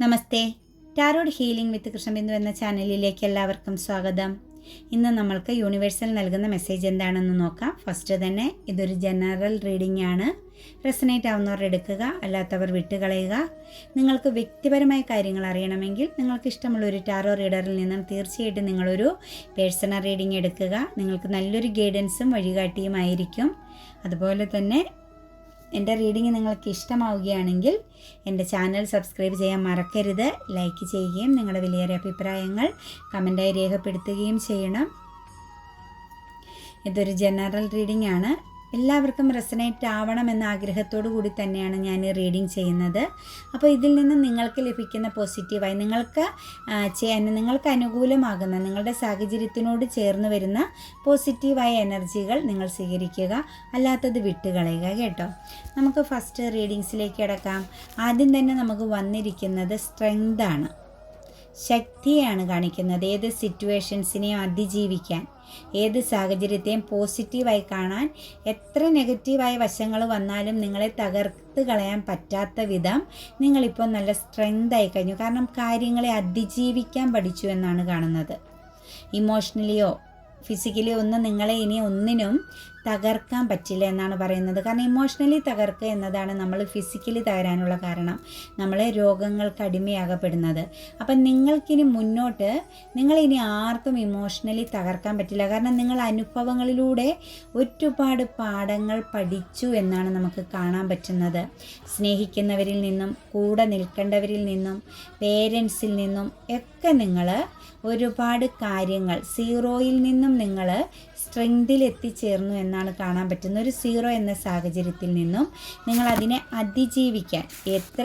Namaste. Tarot healing with Krishnabindu എന്ന ചാനലിലേക്ക് എല്ലാവർക്കും സ്വാഗതം. ഇന്ന് നമ്മൾക്ക് യൂണിവേഴ്സൽ നൽകുന്ന മെസ്സേജ് എന്താണെന്ന് നോക്കാം. ഫസ്റ്റ് തന്നെ ഇതൊരു ജനറൽ റീഡിംഗ് ആണ്. റെസനേറ്റ് ആവുന്നവർ എടുക്കുക അല്ലാത്തവർ വിട്ടുകളയുക. നിങ്ങൾക്ക് വ്യക്തിപരമായ കാര്യങ്ങൾ അറിയണമെങ്കിൽ നിങ്ങൾക്ക് ഇഷ്ടമുള്ള ഒരു ടാറോ റീഡറിൽ നിന്നും തീർച്ചയായിട്ടും നിങ്ങളൊരു പേഴ്സണൽ റീഡിംഗ് എടുക്കുക. നിങ്ങൾക്ക് നല്ലൊരു ഗൈഡൻസും വഴികാട്ടിയുമായിരിക്കും. അതുപോലെ തന്നെ എന്റെ റീഡിംഗ് നിങ്ങൾക്ക് ഇഷ്ടമാവുകയാണെങ്കിൽ എന്റെ ചാനൽ സബ്സ്ക്രൈബ് ചെയ്യാൻ മറക്കരുത്. ലൈക്ക് ചെയ്യുകയും നിങ്ങളുടെ വിലയേറിയ അഭിപ്രായങ്ങൾ കമന്റായി രേഖപ്പെടുത്തുകയും ചെയ്യണം. ഇതൊരു ജനറൽ റീഡിംഗ് ആണ്. എല്ലാവർക്കും റെസനേറ്റ് ആവണം എന്ന ആഗ്രഹത്തോടു കൂടി തന്നെയാണ് ഞാൻ റീഡിംഗ് ചെയ്യുന്നത്. അപ്പോൾ ഇതിൽ നിന്ന് നിങ്ങൾക്ക് ലഭിക്കുന്ന പോസിറ്റീവായി നിങ്ങൾക്ക് ചെയ്യാൻ നിങ്ങൾക്ക് അനുകൂലമാകുന്ന നിങ്ങളുടെ സാഹചര്യത്തിനോട് ചേർന്ന് വരുന്ന പോസിറ്റീവായ എനർജികൾ നിങ്ങൾ സ്വീകരിക്കുക. അല്ലാത്തത് വിട്ടുകളയുക കേട്ടോ. നമുക്ക് ഫസ്റ്റ് റീഡിങ്സിലേക്ക് കിടക്കാം. ആദ്യം തന്നെ നമുക്ക് വന്നിരിക്കുന്നത് സ്ട്രെങ്താണ് ശക്തിയാണ് കാണിക്കുന്നത്. ഏത് സിറ്റുവേഷൻസിനെയും അതിജീവിക്കാൻ ഏത് സാഹചര്യത്തെയും പോസിറ്റീവായി കാണാൻ എത്ര നെഗറ്റീവായ വശങ്ങൾ വന്നാലും നിങ്ങളെ തകർത്ത് കളയാൻ പറ്റാത്ത വിധം നിങ്ങളിപ്പോൾ നല്ല സ്ട്രെങ്ത് ആയി കഴിഞ്ഞു. കാരണം കാര്യങ്ങളെ അതിജീവിക്കാൻ പഠിച്ചു എന്നാണ് കാണുന്നത്. ഇമോഷണലിയോ ഫിസിക്കലിയോ ഒന്നും നിങ്ങളെ ഇനി ഒന്നിനും തകർക്കാൻ പറ്റില്ല എന്നാണ് പറയുന്നത്. കാരണം ഇമോഷണലി തകർക്കുക എന്നതാണ് നമ്മൾ ഫിസിക്കലി തകരാനുള്ള കാരണം. നമ്മളെ രോഗങ്ങൾക്ക് അടിമയാകപ്പെടുന്നത്. അപ്പം നിങ്ങൾക്കിനി മുന്നോട്ട് നിങ്ങളിനി ആർക്കും ഇമോഷണലി തകർക്കാൻ പറ്റില്ല. കാരണം നിങ്ങൾ അനുഭവങ്ങളിലൂടെ ഒരുപാട് പാഠങ്ങൾ പഠിച്ചു എന്നാണ് നമുക്ക് കാണാൻ പറ്റുന്നത്. സ്നേഹിക്കുന്നവരിൽ നിന്നും കൂടെ നിൽക്കേണ്ടവരിൽ നിന്നും പേരൻസിൽ നിന്നും ഒക്കെ നിങ്ങൾ ഒരുപാട് കാര്യങ്ങൾ സീറോയിൽ നിന്നും നിങ്ങൾ സ്ട്രെങ്തിൽ എത്തിച്ചേർന്നു എന്നാണ് കാണാൻ പറ്റുന്ന ഒരു സീറോ എന്ന സാഹചര്യത്തിൽ നിന്നും നിങ്ങൾ അതിനെ അതിജീവിക്കാൻ എത്ര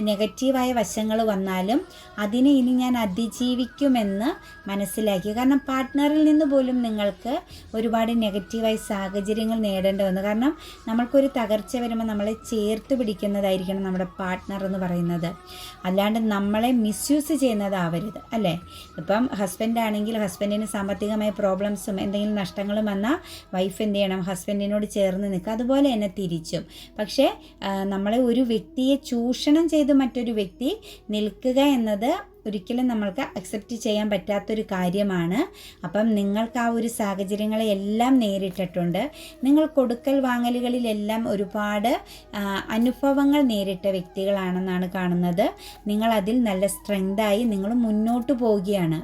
നെഗറ്റീവായ വശങ്ങൾ വന്നാലും അതിനെ ഇനി ഞാൻ അതിജീവിക്കുമെന്ന് മനസ്സിലാക്കി. കാരണം പാർട്ട്ണറിൽ നിന്ന് പോലും നിങ്ങൾക്ക് ഒരുപാട് നെഗറ്റീവായ സാഹചര്യങ്ങൾ നേടേണ്ടി വന്നു. കാരണം നമ്മൾക്കൊരു തകർച്ച വരുമ്പോൾ നമ്മളെ ചേർത്ത് പിടിക്കുന്നതായിരിക്കണം നമ്മുടെ പാർട്ട്ണർ എന്ന് പറയുന്നത്. അല്ലാണ്ട് നമ്മളെ മിസ്യൂസ് ചെയ്യുന്നതാവരുത് അല്ലേ? ഇപ്പം ഹസ്ബൻഡ് ആണെങ്കിൽ ഹസ്ബൻഡിന് സാമ്പത്തികമായ പ്രോബ്ലംസും എന്തെങ്കിലും നഷ്ടങ്ങളും വന്നാൽ വൈഫ് എന്ത് ചെയ്യണം? ഹസ്ബൻഡിനോട് ചേർന്ന് നിൽക്കുക അതുപോലെ തന്നെ തിരിച്ചും. പക്ഷേ നമ്മളെ ഒരു വ്യക്തിയെ ചൂഷണം ചെയ്ത് മറ്റൊരു വ്യക്തി നിൽക്കുക എന്നത് ഒരിക്കലും നമ്മൾക്ക് അക്സെപ്റ്റ് ചെയ്യാൻ പറ്റാത്തൊരു കാര്യമാണ്. അപ്പം നിങ്ങൾക്ക് ആ ഒരു സാഹചര്യങ്ങളെ എല്ലാം നേരിട്ടിട്ടുണ്ട്. നിങ്ങൾ കൊടുക്കൽ വാങ്ങലുകളിലെല്ലാം ഒരുപാട് അനുഭവങ്ങൾ നേരിട്ട വ്യക്തികളാണെന്നാണ് കാണുന്നത്. നിങ്ങൾ അതിൽ നല്ല സ്ട്രെങ്തായി നിങ്ങൾ മുന്നോട്ട് പോവുകയാണ്.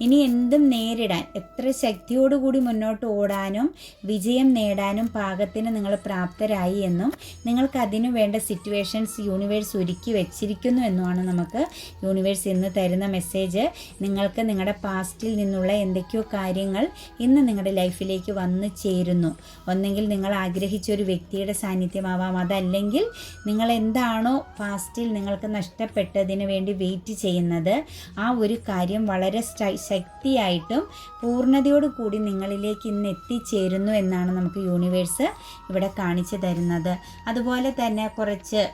ഇനി എന്തും നേരിടാൻ എത്ര ശക്തിയോടുകൂടി മുന്നോട്ട് ഓടാനും വിജയം നേടാനും പാകത്തിന് നിങ്ങൾ പ്രാപ്തരായി എന്നും നിങ്ങൾക്ക് അതിനു വേണ്ട സിറ്റുവേഷൻസ് യൂണിവേഴ്സ് ഒരുക്കി വെച്ചിരിക്കുന്നു എന്നുമാണ് നമുക്ക് യൂണിവേഴ്സ് ഇന്ന് തരുന്ന മെസ്സേജ് നിങ്ങൾക്ക് നിങ്ങളുടെ പാസ്റ്റിൽ നിന്നുള്ള എന്തൊക്കെയോ കാര്യങ്ങൾ ഇന്ന് നിങ്ങളുടെ ലൈഫിലേക്ക് വന്നു ചേരുന്നു. ഒന്നെങ്കിൽ നിങ്ങൾ ആഗ്രഹിച്ച ഒരു വ്യക്തിയുടെ സാന്നിധ്യമാവാം. അതല്ലെങ്കിൽ നിങ്ങൾ എന്താണോ പാസ്റ്റിൽ നിങ്ങൾക്ക് നഷ്ടപ്പെട്ടതിന് വേണ്ടി വെയിറ്റ് ചെയ്യുന്നത്. ആ ഒരു കാര്യം വളരെ സ്റ്റ- ശക്തിയായിട്ടും പൂർണതയോടു കൂടി നിങ്ങളിലേക്ക് ഇന്ന് എത്തിച്ചേരുന്നു എന്നാണ് നമുക്ക് യൂണിവേഴ്സ് ഇവിടെ കാണിച്ചു തരുന്നത്. അതുപോലെ തന്നെ കുറച്ച്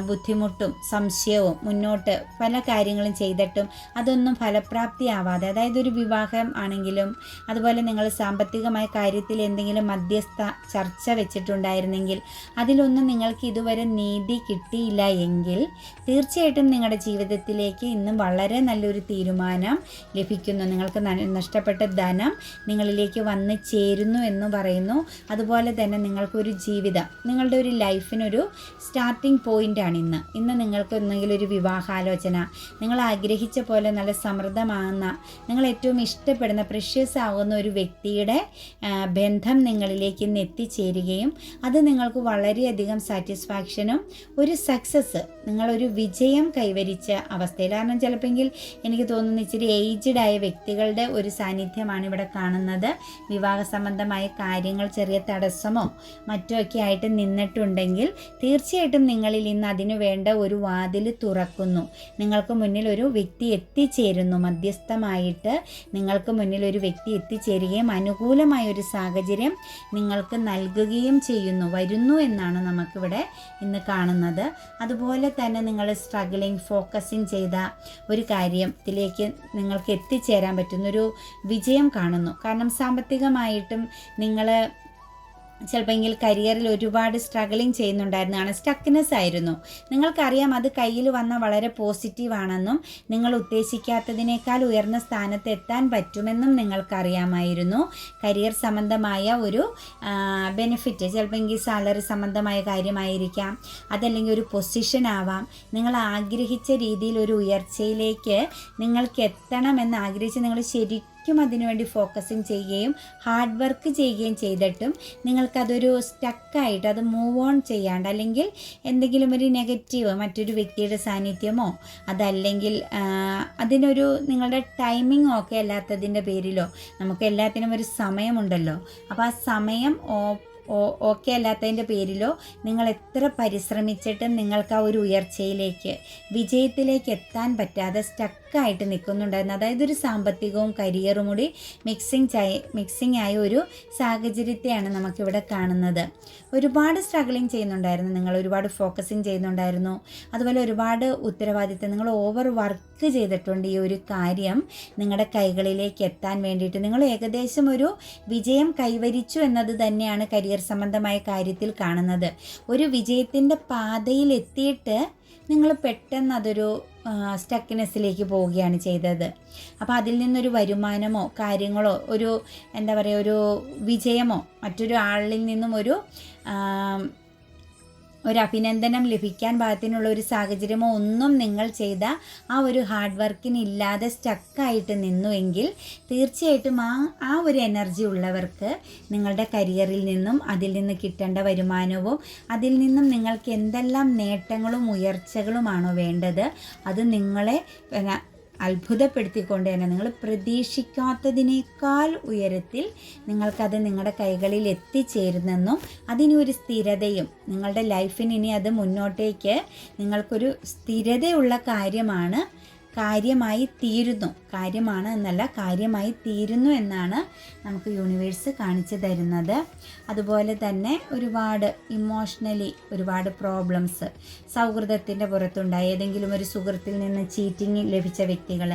ബുദ്ധിമുട്ടും സംശയവും മുന്നോട്ട് പല കാര്യങ്ങളും ചെയ്തിട്ടും അതൊന്നും ഫലപ്രാപ്തി ആവാതെ അതായത് ഒരു വിവാഹം ആണെങ്കിലും അതുപോലെ നിങ്ങൾ സാമ്പത്തികമായ കാര്യത്തിൽ എന്തെങ്കിലും മധ്യസ്ഥ ചർച്ച വെച്ചിട്ടുണ്ടായിരുന്നെങ്കിൽ അതിലൊന്നും നിങ്ങൾക്ക് ഇതുവരെ നീതി കിട്ടിയില്ല എങ്കിൽ തീർച്ചയായിട്ടും നിങ്ങളുടെ ജീവിതത്തിലേക്ക് ഇന്ന് വളരെ നല്ലൊരു തീരുമാനം ലഭിക്കുന്നു. നിങ്ങൾക്ക് നഷ്ടപ്പെട്ട ധനം നിങ്ങളിലേക്ക് വന്ന് ചേരുന്നു എന്ന് പറയുന്നു. അതുപോലെ തന്നെ നിങ്ങൾക്കൊരു ജീവിതം നിങ്ങളുടെ ഒരു ലൈഫിനൊരു സ്റ്റാർട്ടിംഗ് പോയിന്റാണ് ഇന്ന്. ഇന്ന് നിങ്ങൾക്ക് എന്തെങ്കിലും ഒരു വിവാഹാലോചന നിങ്ങൾ ആഗ്രഹിച്ച പോലെ നല്ല സമൃദ്ധമാകുന്ന നിങ്ങൾ ഏറ്റവും ഇഷ്ടപ്പെടുന്ന പ്രഷ്യസ് ആകുന്ന ഒരു വ്യക്തിയുടെ ബന്ധം നിങ്ങളിലേക്ക് ഇന്ന് എത്തിച്ചേരുകയും അത് നിങ്ങൾക്ക് വളരെയധികം സാറ്റിസ്ഫാക്ഷനും ഒരു സക്സസ് നിങ്ങളൊരു വിജയം കൈവരിച്ച അവസ്ഥയിൽ. കാരണം ചിലപ്പോൾ എനിക്ക് തോന്നുന്നു ഇച്ചിരി ഏജ്ഡായ വ്യക്തികളുടെ ഒരു സാന്നിധ്യമാണ് ഇവിടെ കാണുന്നത്. വിവാഹ സംബന്ധമായ കാര്യങ്ങൾ ചെറിയ തടസ്സമോ മറ്റോ ഒക്കെ ആയിട്ട് നിന്നിട്ടുണ്ടെങ്കിൽ തീർച്ചയായിട്ടും നിങ്ങളിൽ ഇന്ന് അതിനു വേണ്ട ഒരു വാതിൽ തുറക്കുന്നു. നിങ്ങൾക്ക് മുന്നിൽ ഒരു വ്യക്തി എത്തിച്ചേരുന്നു. മധ്യസ്ഥമായിട്ട് നിങ്ങൾക്ക് മുന്നിൽ ഒരു വ്യക്തി എത്തിച്ചേരുകയും അനുകൂലമായ ഒരു സാഹചര്യം നിങ്ങൾക്ക് നൽകുകയും ചെയ്യുന്നു. വരുന്നു എന്നാണ് നമുക്കിവിടെ ഇന്ന് കാണുന്നത്. അതുപോലെ തന്നെ നിങ്ങൾ സ്ട്രഗിളിങ് ഫോക്കസിങ് ചെയ്ത ഒരു കാര്യത്തിലേക്ക് നിങ്ങൾക്ക് എത്തിച്ചേരാൻ പറ്റുന്നൊരു വിജയം കാണുന്നു. കാരണം സാമ്പത്തികമായിട്ടും നിങ്ങൾ ചിലപ്പോൾ കരിയറിൽ ഒരുപാട് സ്ട്രഗിളിങ് ചെയ്യുന്നുണ്ടായിരുന്നതാണ് സ്റ്റക്നെസ് ആയിരുന്നു. നിങ്ങൾക്കറിയാം അത് കയ്യിൽ വന്ന വളരെ പോസിറ്റീവാണെന്നും നിങ്ങൾ ഉദ്ദേശിക്കാത്തതിനേക്കാൾ ഉയർന്ന സ്ഥാനത്ത് എത്താൻ പറ്റുമെന്നും നിങ്ങൾക്കറിയാമായിരുന്നു. കരിയർ സംബന്ധമായ ഒരു ബെനിഫിറ്റ് ചിലപ്പോൾ സാലറി സംബന്ധമായ കാര്യമായിരിക്കാം. അതല്ലെങ്കിൽ ഒരു പൊസിഷൻ ആവാം. നിങ്ങൾ ആഗ്രഹിച്ച രീതിയിൽ ഒരു ഉയർച്ചയിലേക്ക് നിങ്ങൾക്ക് എത്തണമെന്ന് ആഗ്രഹിച്ച് നിങ്ങൾ ശരിക്കും ശരിക്കും അതിനുവേണ്ടി ഫോക്കസിങ് ചെയ്യുകയും ഹാർഡ് വർക്ക് ചെയ്യുകയും ചെയ്തിട്ടും നിങ്ങൾക്കതൊരു സ്റ്റക്കായിട്ട് അത് മൂവ് ഓൺ ചെയ്യാണ്ട് അല്ലെങ്കിൽ എന്തെങ്കിലും ഒരു നെഗറ്റീവ് മറ്റൊരു വ്യക്തിയുടെ സാന്നിധ്യമോ അതല്ലെങ്കിൽ അതിനൊരു നിങ്ങളുടെ ടൈമിംഗ് ഓക്കെ അല്ലാത്തതിന്റെ പേരിലോ നമുക്ക് എല്ലാത്തിനും ഒരു സമയമുണ്ടല്ലോ. അപ്പോൾ ആ സമയം ഓക്കെ അല്ലാത്തതിന്റെ പേരിലോ നിങ്ങൾ എത്ര പരിശ്രമിച്ചിട്ടും നിങ്ങൾക്ക് ആ ഒരു ഉയർച്ചയിലേക്ക് വിജയത്തിലേക്ക് എത്താൻ പറ്റാതെ സ്റ്റക്കായിട്ട് നിൽക്കുന്നുണ്ടായിരുന്നു. അതായത് ഒരു സാമ്പത്തികവും കരിയറും കൂടി മിക്സിങ് മിക്സിംഗ് മിക്സിങ് ആയ ഒരു സാഹചര്യത്തെയാണ് നമുക്കിവിടെ കാണുന്നത്. ഒരുപാട് സ്ട്രഗിളിങ് ചെയ്യുന്നുണ്ടായിരുന്നു. നിങ്ങൾ ഒരുപാട് ഫോക്കസിങ് ചെയ്യുന്നുണ്ടായിരുന്നു. അതുപോലെ ഒരുപാട് ഉത്തരവാദിത്തം നിങ്ങൾ ഓവർ വർക്ക് ചെയ്തിട്ടുണ്ട് ഈ ഒരു കാര്യം നിങ്ങളുടെ കൈകളിലേക്ക് എത്താൻ വേണ്ടിയിട്ട്. നിങ്ങൾ ഏകദേശം ഒരു വിജയം കൈവരിച്ചു എന്നത് തന്നെയാണ് കരിയർ സംബന്ധമായ കാര്യത്തിൽ കാണുന്നത്. ഒരു വിജയത്തിന്റെ പാതയിൽ എത്തിയിട്ട് നിങ്ങൾ പെട്ടെന്ന് അതൊരു സ്റ്റക്കിനെസ്സിലേക്ക് പോവുകയാണ് ചെയ്തത്. അപ്പോൾ അതിൽ നിന്നൊരു വരുമാനമോ കാര്യങ്ങളോ ഒരു എന്താ പറയുക ഒരു വിജയമോ മറ്റൊരു ആളിൽ നിന്നും ഒരു ഒരു അഭിനന്ദനം ലഭിക്കാൻ പാകത്തിനുള്ള ഒരു സാഹചര്യമോ ഒന്നും നിങ്ങൾ ചെയ്ത ആ ഒരു ഹാർഡ് വർക്കിനില്ലാതെ സ്റ്റക്കായിട്ട് നിന്നുവെങ്കിൽ തീർച്ചയായിട്ടും ആ ആ ഒരു എനർജി ഉള്ളവർക്ക് നിങ്ങളുടെ കരിയറിൽ നിന്നും അതിൽ നിന്ന് കിട്ടേണ്ട വരുമാനവും അതിൽ നിന്നും നിങ്ങൾക്ക് എന്തെല്ലാം നേട്ടങ്ങളും ഉയർച്ചകളുമാണോ വേണ്ടത് അത് നിങ്ങളെ അത്ഭുതപ്പെടുത്തിക്കൊണ്ട് തന്നെ നിങ്ങൾ പ്രതീക്ഷിക്കാത്തതിനേക്കാൾ ഉയരത്തിൽ നിങ്ങൾക്കത് നിങ്ങളുടെ കൈകളിൽ എത്തിച്ചേരുന്നെന്നും അതിനൊരു സ്ഥിരതയും നിങ്ങളുടെ ലൈഫിന് ഇനി അത് മുന്നോട്ടേക്ക് നിങ്ങൾക്കൊരു സ്ഥിരതയുള്ള കാര്യമാണ് കാര്യമായി തീരുന്നു. കാര്യമാണ് എന്നല്ല കാര്യമായി തീരുന്നു എന്നാണ് നമുക്ക് യൂണിവേഴ്സ് കാണിച്ചു തരുന്നത്. അതുപോലെ തന്നെ ഒരുപാട് ഇമോഷണലി ഒരുപാട് പ്രോബ്ലംസ് സൗഹൃദത്തിന്റെ പുറത്തുണ്ടായ. ഏതെങ്കിലും ഒരു സുഹൃത്തിൽ നിന്ന് ചീറ്റിംഗ് ലഭിച്ച വ്യക്തികൾ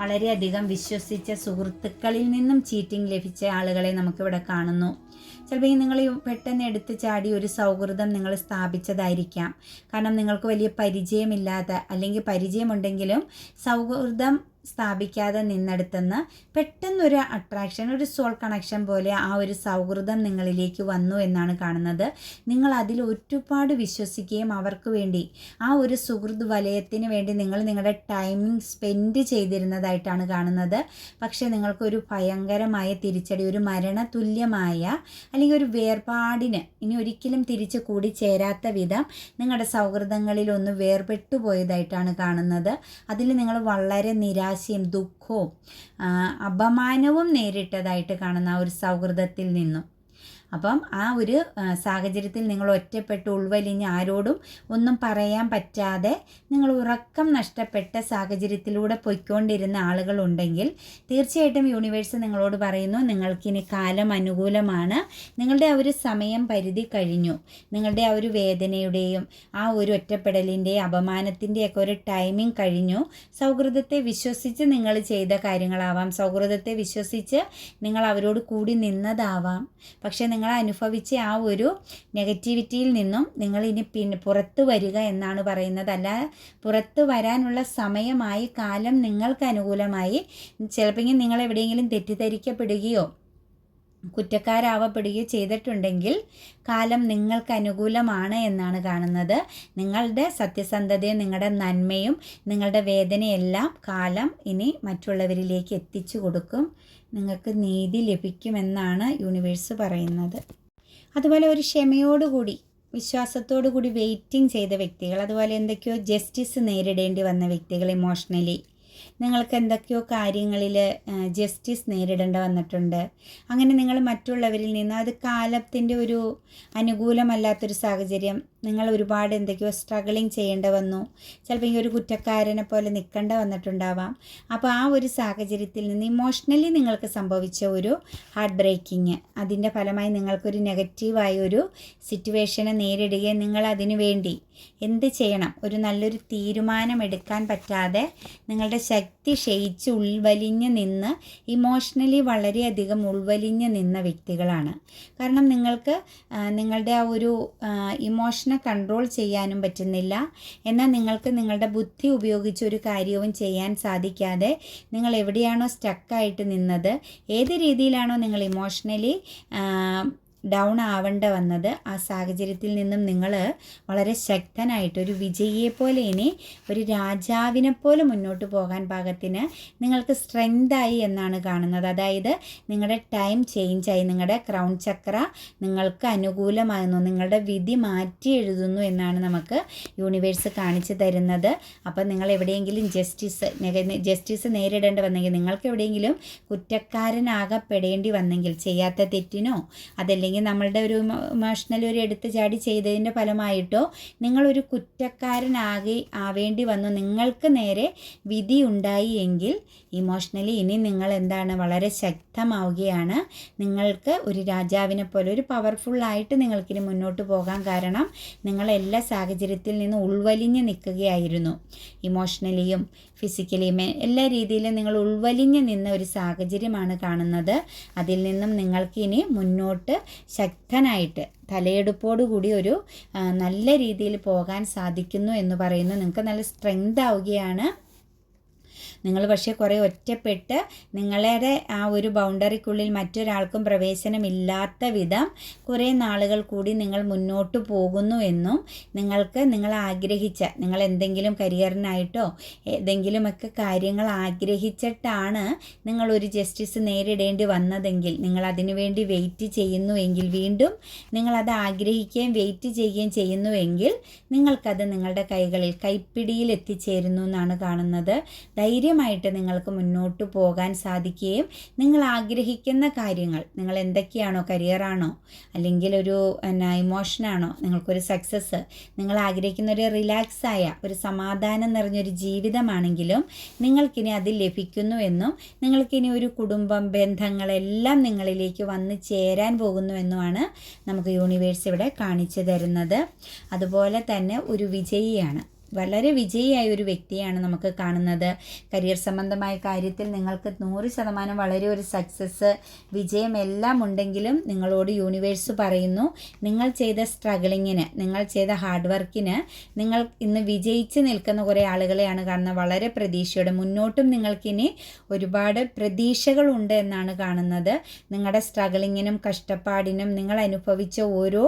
വളരെയധികം വിശ്വസിച്ച സുഹൃത്തുക്കളിൽ നിന്നും ചീറ്റിംഗ് ലഭിച്ച ആളുകളെ നമുക്കിവിടെ കാണുന്നു. ചിലപ്പോൾ നിങ്ങൾ പെട്ടെന്ന് എടുത്ത് ചാടി ഒരു സൗഹൃദം നിങ്ങൾ സ്ഥാപിച്ചതായിരിക്കാം. കാരണം നിങ്ങൾക്ക് വലിയ പരിചയമില്ലാത്ത അല്ലെങ്കിൽ പരിചയമുണ്ടെങ്കിലും സൗഹൃദം സ്ഥാപിക്കാതെ നിന്നെടുത്തുനിന്ന് പെട്ടെന്നൊരു അട്രാക്ഷൻ ഒരു സോൾ കണക്ഷൻ പോലെ ആ ഒരു സൗഹൃദം നിങ്ങളിലേക്ക് വന്നു എന്നാണ് കാണുന്നത്. നിങ്ങൾ അതിൽ ഒരുപാട് വിശ്വസിക്കുകയും അവർക്ക് വേണ്ടി ആ ഒരു സുഹൃത് വലയത്തിന് വേണ്ടി നിങ്ങൾ നിങ്ങളുടെ ടൈമിംഗ് സ്പെൻഡ് ചെയ്തിരുന്നതായിട്ടാണ് കാണുന്നത്. പക്ഷേ നിങ്ങൾക്കൊരു ഭയങ്കരമായ തിരിച്ചടി ഒരു മരണതുല്യമായ അല്ലെങ്കിൽ ഒരു വേർപാടിന് ഇനി ഒരിക്കലും തിരിച്ച് കൂടിച്ചേരാത്ത വിധം നിങ്ങളുടെ സൗഹൃദങ്ങളിൽ ഒന്ന് വേർപെട്ടു പോയതായിട്ടാണ് കാണുന്നത്. അതിൽ നിങ്ങൾ വളരെ നിരാശ നിരാശയും ദുഃഖവും അപമാനവും നേരിട്ടതായിട്ട് കാണുന്ന ഒരു സൗഹൃദത്തിൽ നിന്നും. അപ്പം ആ ഒരു സാഹചര്യത്തിൽ നിങ്ങൾ ഒറ്റപ്പെട്ട് ഉൾവലിഞ്ഞ് ആരോടും ഒന്നും പറയാൻ പറ്റാതെ നിങ്ങൾ ഉറക്കം നഷ്ടപ്പെട്ട സാഹചര്യത്തിലൂടെ പൊയ്ക്കൊണ്ടിരുന്ന ആളുകളുണ്ടെങ്കിൽ തീർച്ചയായിട്ടും യൂണിവേഴ്സ് നിങ്ങളോട് പറയുന്നു നിങ്ങൾക്കിനി കാലം അനുകൂലമാണ്. നിങ്ങളുടെ ആ ഒരു സമയം പരിധി കഴിഞ്ഞു. നിങ്ങളുടെ ആ ഒരു വേദനയുടെയും ആ ഒരു ഒറ്റപ്പെടലിന്റെയും അപമാനത്തിന്റെയൊക്കെ ഒരു ടൈമിംഗ് കഴിഞ്ഞു. സൗഹൃദത്തെ വിശ്വസിച്ച് നിങ്ങൾ ചെയ്ത കാര്യങ്ങളാവാം. സൗഹൃദത്തെ വിശ്വസിച്ച് നിങ്ങൾ അവരോട് കൂടി നിന്നതാവാം. പക്ഷേ നിങ്ങൾ അനുഭവിച്ച ആ ഒരു നെഗറ്റിവിറ്റിയിൽ നിന്നും നിങ്ങൾ ഇനി പിന്നെ പുറത്തു വരിക എന്നാണ് പറയുന്നത്. അല്ല പുറത്തു വരാനുള്ള സമയമായി കാലം നിങ്ങൾക്ക് അനുകൂലമായി. ചിലപ്പോൾ നിങ്ങൾ എവിടെയെങ്കിലും തെറ്റിദ്ധരിക്കപ്പെടുകയോ കുറ്റക്കാരാവപ്പെടുകയോ ചെയ്തിട്ടുണ്ടെങ്കിൽ കാലം നിങ്ങൾക്ക് അനുകൂലമാണ് എന്നാണ് കാണുന്നത്. നിങ്ങളുടെ സത്യസന്ധതയും നിങ്ങളുടെ നന്മയും നിങ്ങളുടെ വേദനയെല്ലാം കാലം ഇനി മറ്റുള്ളവരിലേക്ക് എത്തിച്ചു കൊടുക്കും. നിങ്ങൾക്ക് നീതി ലഭിക്കുമെന്നാണ് യൂണിവേഴ്സ് പറയുന്നത്. അതുപോലെ ഒരു ക്ഷമയോടുകൂടി വിശ്വാസത്തോടു കൂടി വെയിറ്റിംഗ് ചെയ്ത വ്യക്തികൾ അതുപോലെ എന്തൊക്കെയോ ജസ്റ്റിസ് നേരിടേണ്ടി വന്ന വ്യക്തികൾ ഇമോഷണലി നിങ്ങൾക്ക് എന്തൊക്കെയോ കാര്യങ്ങളിൽ ജസ്റ്റിസ് നേരിടേണ്ട വന്നിട്ടുണ്ട്. അങ്ങനെ നിങ്ങൾ മറ്റുള്ളവരിൽ നിന്ന് അത് കാലത്തിന്റെ ഒരു അനുകൂലമല്ലാത്തൊരു സാഹചര്യം നിങ്ങൾ ഒരുപാട് എന്തൊക്കെയോ സ്ട്രഗിളിങ് ചെയ്യേണ്ട വന്നു. ചിലപ്പോൾ ഈ ഒരു കുറ്റക്കാരനെ പോലെ നിൽക്കേണ്ട വന്നിട്ടുണ്ടാവാം. അപ്പോൾ ആ ഒരു സാഹചര്യത്തിൽ നിന്ന് ഇമോഷണലി നിങ്ങൾക്ക് സംഭവിച്ച ഒരു ഹാർട്ട് ബ്രേക്കിങ് അതിന്റെ ഫലമായി നിങ്ങൾക്കൊരു നെഗറ്റീവായ ഒരു സിറ്റുവേഷനെ നേരിടുകയും നിങ്ങൾ അതിനു വേണ്ടി എന്ത് ചെയ്യണം? ഒരു നല്ലൊരു തീരുമാനം എടുക്കാൻ പറ്റാതെ നിങ്ങളുടെ ശക്തി ക്ഷയിച്ച് ഉൾവലിഞ്ഞ് നിന്ന് ഇമോഷണലി വളരെയധികം ഉൾവലിഞ്ഞ് നിന്ന വ്യക്തികളാണ്. കാരണം നിങ്ങൾക്ക് നിങ്ങളുടെ ആ ഒരു ഇമോഷനെ കൺട്രോൾ ചെയ്യാനും പറ്റുന്നില്ല. എന്നാൽ നിങ്ങൾക്ക് നിങ്ങളുടെ ബുദ്ധി ഉപയോഗിച്ച് ഒരു കാര്യവും ചെയ്യാൻ സാധിക്കാതെ നിങ്ങൾ എവിടെയാണോ സ്റ്റക്കായിട്ട് നിന്നത് ഏത് രീതിയിലാണോ നിങ്ങൾ ഇമോഷണലി ഡൗൺ ആവേണ്ട വന്നത് ആ സാഹചര്യത്തിൽ നിന്നും നിങ്ങൾ വളരെ ശക്തനായിട്ട് ഒരു വിജയിയെ പോലെ ഇനി ഒരു രാജാവിനെ പോലെ മുന്നോട്ട് പോകാൻ പാകത്തിന് നിങ്ങൾക്ക് സ്ട്രെങ്തായി എന്നാണ് കാണുന്നത്. അതായത് നിങ്ങളുടെ ടൈം ചേഞ്ചായി നിങ്ങളുടെ ക്രൗൺ ചക്ര നിങ്ങൾക്ക് അനുകൂലമാകുന്നു നിങ്ങളുടെ വിധി മാറ്റി എഴുതുന്നു എന്നാണ് നമുക്ക് യൂണിവേഴ്സ് കാണിച്ചു തരുന്നത്. അപ്പം നിങ്ങൾ എവിടെയെങ്കിലും ജസ്റ്റിസ് ജസ്റ്റിസ് നേരിടേണ്ടി വന്നെങ്കിൽ നിങ്ങൾക്ക് എവിടെയെങ്കിലും കുറ്റക്കാരനാകപ്പെടേണ്ടി വന്നെങ്കിൽ ചെയ്യാത്ത തെറ്റിനോ അതല്ലെങ്കിൽ നമ്മളുടെ ഒരു ഇമോഷണൽ ഒരു എടുത്ത് ചാടി ചെയ്തതിന്റെ ഫലമായിട്ടോ നിങ്ങളൊരു കുറ്റക്കാരനാകി ആവേണ്ടി വന്നു. നിങ്ങൾക്ക് നേരെ വിധി ഉണ്ടായി എങ്കിൽ ഇമോഷണലി ഇനി നിങ്ങൾ എന്താണ് വളരെ ശക്തമാവുകയാണ്. നിങ്ങൾക്ക് ഒരു രാജാവിനെ പോലെ ഒരു പവർഫുള്ളായിട്ട് നിങ്ങൾക്കിനി മുന്നോട്ട് പോകാൻ കാരണം നിങ്ങൾ എല്ലാ സാഹചര്യത്തിൽ നിന്ന് ഉൾവലിഞ്ഞ് നിൽക്കുകയായിരുന്നു. ഇമോഷണലിയും ഫിസിക്കലിയും എല്ലാ രീതിയിലും നിങ്ങൾ ഉൾവലിഞ്ഞ് നിന്ന ഒരു സാഹചര്യമാണ് കാണുന്നത്. അതിൽ നിന്നും നിങ്ങൾക്ക് ഇനി മുന്നോട്ട് ശക്തനായിട്ട് തലയെടുപ്പോടുകൂടി ഒരു നല്ല രീതിയിൽ പോകാൻ സാധിക്കുന്നു എന്ന് പറയുന്നത് നിങ്ങൾക്ക് നല്ല സ്ട്രെങ്ത് ആവുകയാണ്. നിങ്ങൾ പക്ഷേ കുറേ ഒറ്റപ്പെട്ട് നിങ്ങളുടെ ആ ഒരു ബൗണ്ടറിക്കുള്ളിൽ മറ്റൊരാൾക്കും പ്രവേശനമില്ലാത്ത വിധം കുറേ നാളുകൾ കൂടി നിങ്ങൾ മുന്നോട്ട് പോകുന്നു എന്നും നിങ്ങൾക്ക് നിങ്ങൾ ആഗ്രഹിച്ച നിങ്ങൾ എന്തെങ്കിലും കരിയറിനായിട്ടോ ഏതെങ്കിലുമൊക്കെ കാര്യങ്ങൾ ആഗ്രഹിച്ചിട്ടാണ് നിങ്ങൾ ഒരു ജസ്റ്റിസ് നേരിടേണ്ടി വന്നതെങ്കിൽ നിങ്ങൾ അതിനുവേണ്ടി വെയിറ്റ് ചെയ്യുന്നുവെങ്കിൽ വീണ്ടും നിങ്ങളത് ആഗ്രഹിക്കുകയും വെയിറ്റ് ചെയ്യുകയും ചെയ്യുന്നുവെങ്കിൽ നിങ്ങൾക്കത് നിങ്ങളുടെ കൈകളിൽ കൈപ്പിടിയിൽ എത്തിച്ചേരുന്നു എന്നാണ് കാണുന്നത്. ധൈര്യമായിട്ട് നിങ്ങൾക്ക് മുന്നോട്ട് പോകാൻ സാധിക്കുകയും നിങ്ങൾ ആഗ്രഹിക്കുന്ന കാര്യങ്ങൾ നിങ്ങൾ എന്തൊക്കെയാണോ കരിയറാണോ അല്ലെങ്കിൽ ഒരു എന്നാ ഇമോഷനാണോ നിങ്ങൾക്കൊരു സക്സസ് നിങ്ങൾ ആഗ്രഹിക്കുന്ന ഒരു റിലാക്സായ ഒരു സമാധാനം നിറഞ്ഞൊരു ജീവിതമാണെങ്കിലും നിങ്ങൾക്കിനി അത് ലഭിക്കുന്നു എന്നും നിങ്ങൾക്കിനി ഒരു കുടുംബം ബന്ധങ്ങളെല്ലാം നിങ്ങളിലേക്ക് വന്ന് ചേരാൻ പോകുന്നു എന്നുമാണ് നമുക്ക് യൂണിവേഴ്സ് ഇവിടെ കാണിച്ചു തരുന്നത്. അതുപോലെ തന്നെ ഒരു വിജയിയാണ്. വളരെ വിജയിയായ ഒരു വ്യക്തിയാണ് നമുക്ക് കാണുന്നത്. കരിയർ സംബന്ധമായ കാര്യത്തിൽ നിങ്ങൾക്ക് നൂറ് ശതമാനം വളരെ ഒരു സക്സസ് വിജയം എല്ലാം ഉണ്ടെങ്കിലും നിങ്ങളോട് യൂണിവേഴ്സ് പറയുന്നു നിങ്ങൾ ചെയ്ത സ്ട്രഗിളിങ്ങിന് നിങ്ങൾ ചെയ്ത ഹാർഡ് വർക്കിന് നിങ്ങൾ ഇന്ന് വിജയിച്ച് നിൽക്കുന്ന കുറേ ആളുകളെയാണ് കാണുന്നത്. വളരെ പ്രതീക്ഷയോടെ മുന്നോട്ടും നിങ്ങൾക്കിനി ഒരുപാട് പ്രതീക്ഷകളുണ്ട് എന്നാണ് കാണുന്നത്. നിങ്ങളുടെ സ്ട്രഗിളിങ്ങിനും കഷ്ടപ്പാടിനും നിങ്ങൾ അനുഭവിച്ച ഓരോ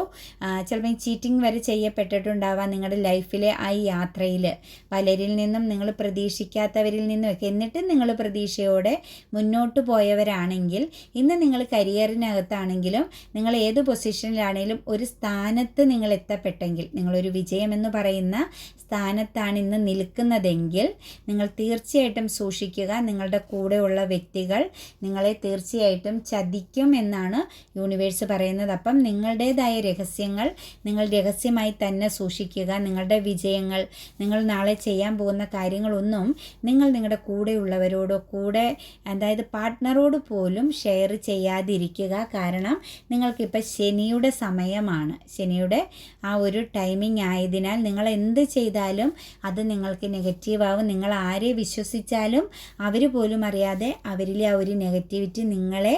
ചിലപ്പോൾ ചീറ്റിംഗ് വരെ ചെയ്യപ്പെട്ടിട്ടുണ്ടാവാം. നിങ്ങളുടെ ലൈഫിലെ ആ ഈ യാത്രയിൽ പലരിൽ നിന്നും നിങ്ങൾ പ്രതീക്ഷിക്കാത്തവരിൽ നിന്നുമൊക്കെ. എന്നിട്ടും നിങ്ങൾ പ്രതീക്ഷയോടെ മുന്നോട്ട് പോയവരാണെങ്കിൽ ഇന്ന് നിങ്ങൾ കരിയറിനകത്താണെങ്കിലും നിങ്ങൾ ഏത് പൊസിഷനിലാണെങ്കിലും ഒരു സ്ഥാനത്ത് നിങ്ങൾ എത്തപ്പെട്ടെങ്കിൽ നിങ്ങളൊരു വിജയമെന്ന് പറയുന്ന സ്ഥാനത്താണ് ഇന്ന് നിൽക്കുന്നതെങ്കിൽ നിങ്ങൾ തീർച്ചയായിട്ടും സൂക്ഷിക്കുക. നിങ്ങളുടെ കൂടെയുള്ള വ്യക്തികൾ നിങ്ങളെ തീർച്ചയായിട്ടും ചതിക്കും എന്നാണ് യൂണിവേഴ്സ് പറയുന്നത്. അപ്പം നിങ്ങളുടേതായ രഹസ്യങ്ങൾ നിങ്ങൾ രഹസ്യമായി തന്നെ സൂക്ഷിക്കുക. നിങ്ങളുടെ വിജയങ്ങൾ നിങ്ങൾ നാളെ ചെയ്യാൻ പോകുന്ന കാര്യങ്ങളൊന്നും നിങ്ങൾ നിങ്ങളുടെ കൂടെയുള്ളവരോടോ കൂടെ അതായത് പാർട്ട്ണറോട് പോലും ഷെയർ ചെയ്യാതിരിക്കുക. കാരണം നിങ്ങൾക്കിപ്പോൾ ശനിയുടെ സമയമാണ്. ശനിയുടെ ആ ഒരു ടൈമിംഗ് ആയതിനാൽ നിങ്ങൾ എന്ത് ചെയ്താലും അത് നിങ്ങൾക്ക് നെഗറ്റീവാകും നിങ്ങൾ ആരെ വിശ്വസിച്ചാലും അവർ പോലും അറിയാതെ അവരിലെ ആ ഒരു നെഗറ്റിവിറ്റി നിങ്ങളെ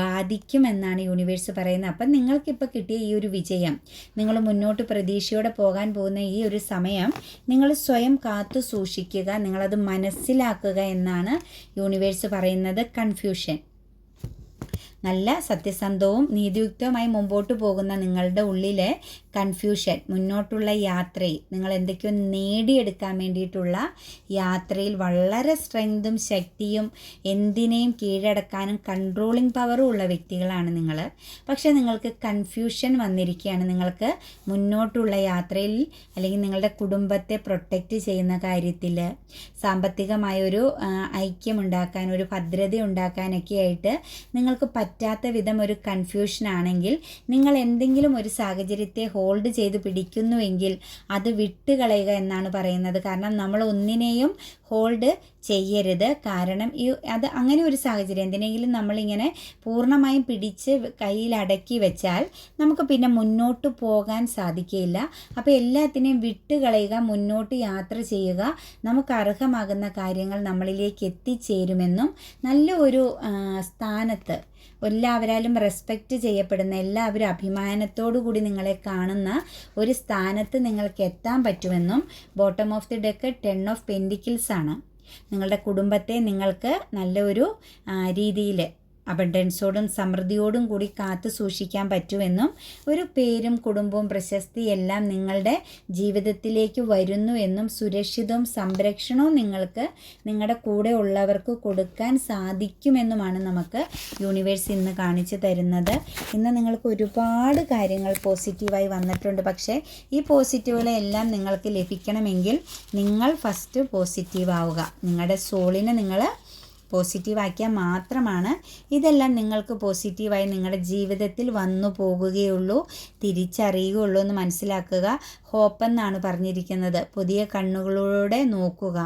ബാധിക്കുമെന്നാണ് യൂണിവേഴ്സ് പറയുന്നത്. അപ്പം നിങ്ങൾക്കിപ്പോൾ കിട്ടിയ ഈ ഒരു വിജയം നിങ്ങൾ മുന്നോട്ട് പ്രതീക്ഷയോടെ പോകാൻ പോകുന്ന ഈ ഒരു സമയം നിങ്ങൾ സ്വയം കാത്തു സൂക്ഷിക്കുക നിങ്ങളത് മനസ്സിലാക്കുക എന്നാണ് യൂണിവേഴ്സ് പറയുന്നത് കൺഫ്യൂഷൻ നല്ല സത്യസന്ധവും നീതിയുക്തവുമായി മുമ്പോട്ട് പോകുന്ന നിങ്ങളുടെ ഉള്ളിലെ കൺഫ്യൂഷൻ മുന്നോട്ടുള്ള യാത്രയിൽ നിങ്ങൾ എന്തൊക്കെയോ നേടിയെടുക്കാൻ വേണ്ടിയിട്ടുള്ള യാത്രയിൽ വളരെ സ്ട്രെങ്തും ശക്തിയും എന്തിനേയും കീഴടക്കാനും കൺട്രോളിങ് പവറും ഉള്ള വ്യക്തികളാണ് നിങ്ങൾ പക്ഷേ നിങ്ങൾക്ക് കൺഫ്യൂഷൻ വന്നിരിക്കുകയാണ്. നിങ്ങൾക്ക് മുന്നോട്ടുള്ള യാത്രയിൽ അല്ലെങ്കിൽ നിങ്ങളുടെ കുടുംബത്തെ പ്രൊട്ടക്റ്റ് ചെയ്യുന്ന കാര്യത്തിൽ സാമ്പത്തികമായ ഒരു ഐക്യം ഉണ്ടാക്കാൻ ഒരു ഭദ്രത ഉണ്ടാക്കാനൊക്കെ ആയിട്ട് നിങ്ങൾക്ക് പറ്റുന്ന പറ്റാത്ത വിധം ഒരു കൺഫ്യൂഷൻ ആണെങ്കിൽ നിങ്ങൾ എന്തെങ്കിലും ഒരു സാഹചര്യത്തെ ഹോൾഡ് ചെയ്ത് പിടിക്കുന്നുവെങ്കിൽ അത് വിട്ടുകളയുക എന്നാണ് പറയുന്നത്. കാരണം നമ്മൾ ഒന്നിനെയും ഹോൾഡ് ചെയ്യരുത്. കാരണം ഈ അത് അങ്ങനെ ഒരു സാഹചര്യം എന്തിനെങ്കിലും നമ്മളിങ്ങനെ പൂർണമായും പിടിച്ച് കയ്യിൽ അടക്കി വെച്ചാൽ നമുക്ക് പിന്നെ മുന്നോട്ട് പോകാൻ സാധിക്കില്ല അപ്പോൾ എല്ലാത്തിനെയും വിട്ടുകളയുക മുന്നോട്ട് യാത്ര ചെയ്യുക നമുക്ക് അർഹമാകുന്ന കാര്യങ്ങൾ നമ്മളിലേക്ക് എത്തിച്ചേരുമെന്നും നല്ല ഒരു സ്ഥാനത്ത് എല്ലാവരാലും റെസ്പെക്റ്റ് ചെയ്യപ്പെടുന്ന എല്ലാവരും അഭിമാനത്തോടു കൂടി നിങ്ങളെ കാണുന്ന ഒരു സ്ഥാനത്ത് നിങ്ങൾക്ക് എത്താൻ പറ്റുമെന്നും bottom of the deck ten of pentacles ആണ്. നിങ്ങളുടെ കുടുംബത്തെ നിങ്ങൾക്ക് നല്ലൊരു രീതിയിൽ അബണ്ടൻസോടും സമൃദ്ധിയോടും കൂടി കാത്തു സൂക്ഷിക്കാൻ പറ്റുമെന്നും ഒരു പേരും കുടുംബവും പ്രശസ്തി എല്ലാം നിങ്ങളുടെ ജീവിതത്തിലേക്ക് വരുന്നു എന്നും സുരക്ഷിതവും സംരക്ഷണവും നിങ്ങൾക്ക് നിങ്ങളുടെ കൂടെ ഉള്ളവർക്ക് കൊടുക്കാൻ സാധിക്കുമെന്നുമാണ് നമുക്ക് യൂണിവേഴ്സ് ഇന്ന് കാണിച്ചു തരുന്നത്. ഇന്ന് നിങ്ങൾക്ക് ഒരുപാട് കാര്യങ്ങൾ പോസിറ്റീവായി വന്നിട്ടുണ്ട്. പക്ഷേ ഈ പോസിറ്റീവുകളെല്ലാം നിങ്ങൾക്ക് ലഭിക്കണമെങ്കിൽ നിങ്ങൾ ഫസ്റ്റ് പോസിറ്റീവ് ആവുക. നിങ്ങളുടെ സോളിനെ നിങ്ങൾ പോസിറ്റീവാക്കിയാൽ മാത്രമാണ് ഇതെല്ലാം നിങ്ങൾക്ക് പോസിറ്റീവായി നിങ്ങളുടെ ജീവിതത്തിൽ വന്നു പോകുകയുള്ളൂ തിരിച്ചറിയുകയുള്ളൂ എന്ന് മനസ്സിലാക്കുക ഹോപ്പ് എന്നാണ് പറഞ്ഞിരിക്കുന്നത്. പുതിയ കണ്ണുകളോടെ നോക്കുക.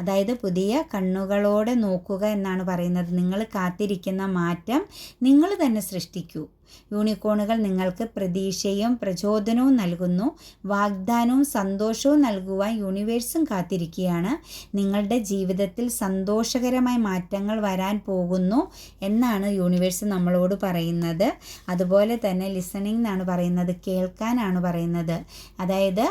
അതായത് പുതിയ കണ്ണുകളോടെ നോക്കുക എന്നാണ് പറയുന്നത്. നിങ്ങൾ കാത്തിരിക്കുന്ന മാറ്റം നിങ്ങൾ തന്നെ സൃഷ്ടിക്കൂ. യൂണിക്കോണുകൾ നിങ്ങൾക്ക് പ്രതീക്ഷയും പ്രചോദനവും നൽകുന്നു. വാഗ്ദാനവും സന്തോഷവും നൽകുവാൻ യൂണിവേഴ്സും കാത്തിരിക്കുകയാണ്. നിങ്ങളുടെ ജീവിതത്തിൽ സന്തോഷകരമായ മാറ്റങ്ങൾ വരാൻ പോകുന്നു എന്നാണ് യൂണിവേഴ്സ് നമ്മളോട് പറയുന്നത്. അതുപോലെ തന്നെ ലിസണിംഗ് എന്നാണ് പറയുന്നത്. കേൾക്കാനാണ് പറയുന്നത്. അതായത്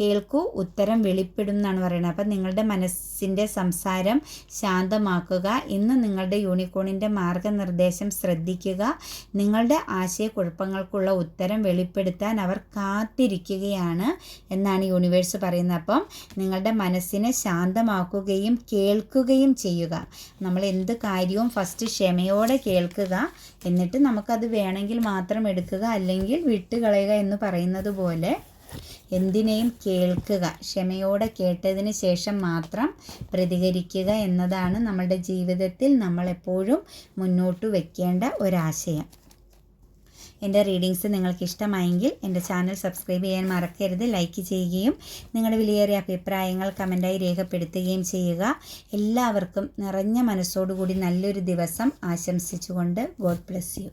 കേൾക്കൂ ഉത്തരം വെളിപ്പെടും എന്നാണ് പറയുന്നത്. അപ്പം നിങ്ങളുടെ മനസ്സിന്റെ സംസാരം ശാന്തമാക്കുക. ഇന്ന് നിങ്ങളുടെ യൂണിക്കോണിന്റെ മാർഗനിർദ്ദേശം ശ്രദ്ധിക്കുക. നിങ്ങളുടെ ആശയക്കുഴപ്പങ്ങൾക്കുള്ള ഉത്തരം വെളിപ്പെടുത്താൻ അവർ കാത്തിരിക്കുകയാണ് എന്നാണ് യൂണിവേഴ്സ് പറയുന്നത്. അപ്പം നിങ്ങളുടെ മനസ്സിനെ ശാന്തമാക്കുകയും കേൾക്കുകയും ചെയ്യുക. നമ്മൾ എന്ത് കാര്യവും ഫസ്റ്റ് ക്ഷമയോടെ കേൾക്കുക. എന്നിട്ട് നമുക്കത് വേണമെങ്കിൽ മാത്രം എടുക്കുക അല്ലെങ്കിൽ വിട്ടുകളയുക എന്ന് പറയുന്നത് പോലെ എന്തിനേയും കേൾക്കുക ക്ഷമയോടെ കേട്ടതിന് ശേഷം മാത്രം പ്രതികരിക്കുക എന്നതാണ് നമ്മുടെ ജീവിതത്തിൽ നമ്മളെപ്പോഴും മുന്നോട്ട് വയ്ക്കേണ്ട ഒരാശയം. എന്റെ റീഡിങ്സ് നിങ്ങൾക്ക് ഇഷ്ടമായെങ്കിൽ എന്റെ ചാനൽ സബ്സ്ക്രൈബ് ചെയ്യാൻ മറക്കരുത് ലൈക്ക് ചെയ്യുകയും നിങ്ങളുടെ വിലയേറിയ അഭിപ്രായങ്ങൾ കമന്റായി രേഖപ്പെടുത്തുകയും ചെയ്യുക. എല്ലാവർക്കും നിറഞ്ഞ മനസ്സോടുകൂടി നല്ലൊരു ദിവസം ആശംസിച്ചുകൊണ്ട് ഗോഡ് ബ്ലെസ് യു.